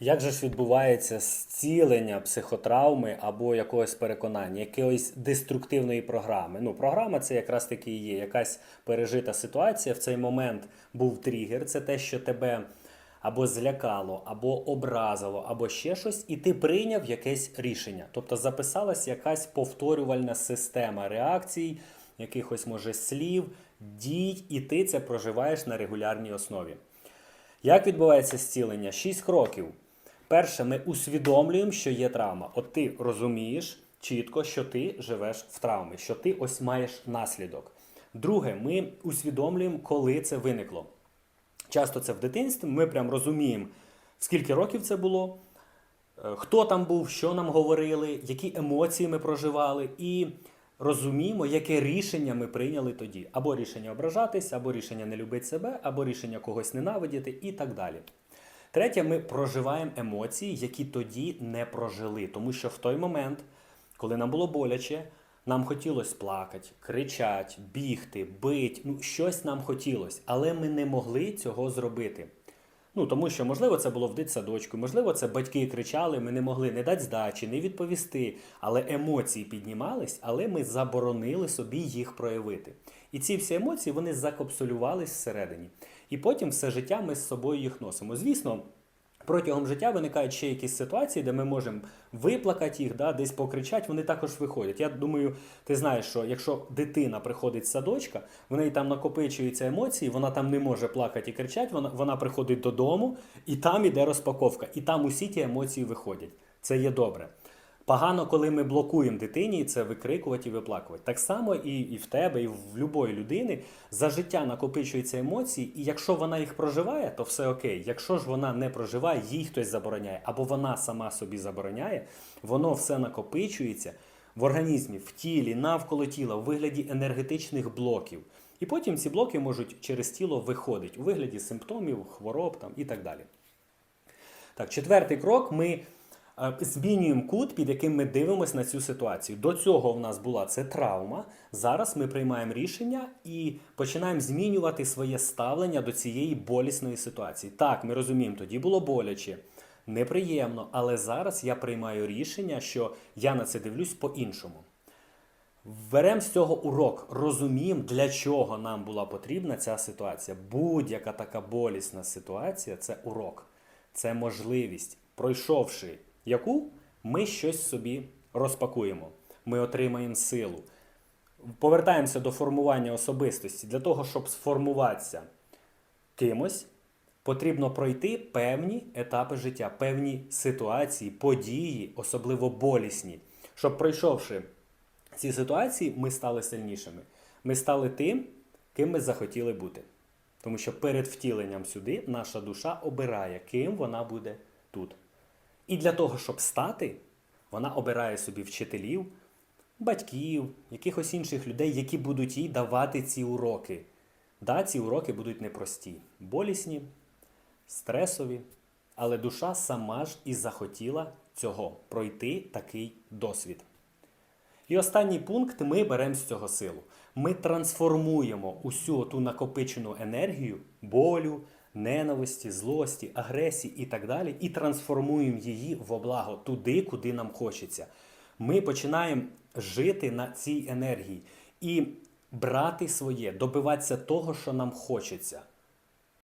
Як же ж відбувається зцілення психотравми або якогось переконання, якоїсь деструктивної програми? Ну, програма це якраз таки і є якась пережита ситуація. В цей момент був тригер, це те, що тебе або злякало, або образило, або ще щось, і ти прийняв якесь рішення. Тобто записалась якась повторювальна система реакцій, якихось може слів, дій, і ти це проживаєш на регулярній основі. Як відбувається зцілення? Шість кроків. Перше, ми усвідомлюємо, що є травма. От ти розумієш чітко, що ти живеш в травмі, що ти ось маєш наслідок. Друге, ми усвідомлюємо, коли це виникло. Часто це в дитинстві, ми прям розуміємо, скільки років це було, е, хто там був, що нам говорили, які емоції ми проживали, і розуміємо, яке рішення ми прийняли тоді. Або рішення ображатись, або рішення не любити себе, або рішення когось ненавидіти і так далі. Третє, ми проживаємо емоції, які тоді не прожили. Тому що в той момент, коли нам було боляче, нам хотілося плакати, кричати, бігти, бити, ну щось нам хотілося, але ми не могли цього зробити. Ну тому що, можливо, це було в дитсадочку, можливо, це батьки кричали, ми не могли не дати здачі, не відповісти. Але емоції піднімались, але ми заборонили собі їх проявити. І ці всі емоції вони закапсулювались всередині. І потім все життя ми з собою їх носимо. Звісно. Протягом життя виникають ще якісь ситуації, де ми можемо виплакати їх, да, десь покричати, вони також виходять. Я думаю, ти знаєш, що якщо дитина приходить з садочка, в неї там накопичуються емоції, вона там не може плакати і кричати, вона, вона приходить додому, і там іде розпаковка, і там усі ті емоції виходять. Це є добре. Погано, коли ми блокуємо дитині це викрикувати і виплакувати. Так само і, і в тебе, і в будь-якої людини за життя накопичуються емоції, і якщо вона їх проживає, то все окей. Якщо ж вона не проживає, їй хтось забороняє, або вона сама собі забороняє, воно все накопичується в організмі, в тілі, навколо тіла, у вигляді енергетичних блоків. І потім ці блоки можуть через тіло виходити у вигляді симптомів, хвороб там, і так далі. Так, четвертий крок ми змінюємо кут, під яким ми дивимося на цю ситуацію. До цього в нас була це травма. Зараз ми приймаємо рішення і починаємо змінювати своє ставлення до цієї болісної ситуації. Так, ми розуміємо, тоді було боляче, неприємно, але зараз я приймаю рішення, що я на це дивлюсь по-іншому. Беремо з цього урок, розуміємо, для чого нам була потрібна ця ситуація. Будь-яка така болісна ситуація це урок, це можливість, пройшовши яку ми щось собі розпакуємо, ми отримаємо силу. Повертаємося до формування особистості. Для того, щоб сформуватися кимось, потрібно пройти певні етапи життя, певні ситуації, події, особливо болісні. Щоб пройшовши ці ситуації, ми стали сильнішими. Ми стали тим, ким ми захотіли бути. Тому що перед втіленням сюди наша душа обирає, ким вона буде тут. І для того, щоб стати, вона обирає собі вчителів, батьків, якихось інших людей, які будуть їй давати ці уроки. Да, ці уроки будуть непрості, болісні, стресові, але душа сама ж і захотіла цього пройти такий досвід. І останній пункт ми беремо з цього силу. Ми трансформуємо усю ту накопичену енергію болю, ненависті, злості, агресії і так далі, і трансформуємо її в благо туди, куди нам хочеться. Ми починаємо жити на цій енергії і брати своє, добиватися того, що нам хочеться.